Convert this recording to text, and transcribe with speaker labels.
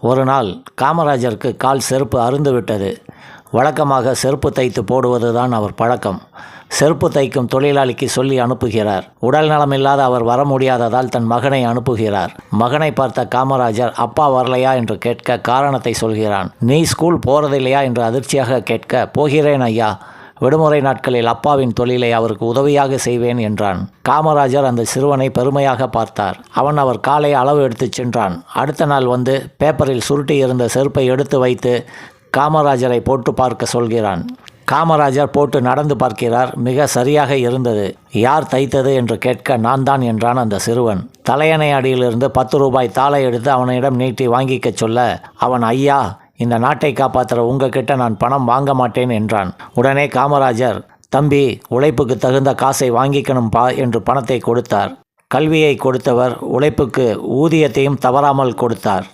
Speaker 1: ஒரு நாள் காமராஜருக்கு கால் செருப்பு அருந்து விட்டது. வழக்கமாக செருப்பு தைத்து போடுவதுதான் அவர் பழக்கம். செருப்பு தைக்கும் தொழிலாளிக்கு சொல்லி அனுப்புகிறார். உடல் நலமில்லாத அவர் வர முடியாததால் தன் மகனை அனுப்புகிறார். மகனை பார்த்த காமராஜர் அப்பா வரலையா? என்று கேட்க காரணத்தை சொல்கிறான். நீ ஸ்கூல் போறதில்லையா? என்று அதிர்ச்சியாக கேட்க போகிறேன் ஐயா. விடுமுறை நாட்களில் அப்பாவின் தொழிலை அவருக்கு உதவியாக செய்வேன் என்றான். காமராஜர் அந்த சிறுவனை பெருமையாக பார்த்தார். அவன் அவர் காலை அளவு எடுத்துச் சென்றான். அடுத்த நாள் வந்து பேப்பரில் சுருட்டி இருந்த செருப்பை எடுத்து வைத்து காமராஜரை போட்டு பார்க்க சொல்கிறான். காமராஜர் போட்டு நடந்து பார்க்கிறார். மிக சரியாக இருந்தது. யார் தைத்தது என்று கேட்க நான் தான் என்றான் அந்த சிறுவன். தலையணை அடியிலிருந்து பத்து ரூபாய் தாளை எடுத்து அவனிடம் நீட்டி வாங்கிக்கச் சொல்ல அவன் ஐயா இந்த நாட்டை காப்பாற்றுற உங்ககிட்ட நான் பணம் வாங்க மாட்டேன் என்றான். உடனே காமராஜர் தம்பி உழைப்புக்கு தகுந்த காசை வாங்கிக்கணும் பா என்று பணத்தை கொடுத்தார். கல்வியை கொடுத்தவர் உழைப்புக்கு ஊதியத்தையும் தவறாமல் கொடுத்தார்.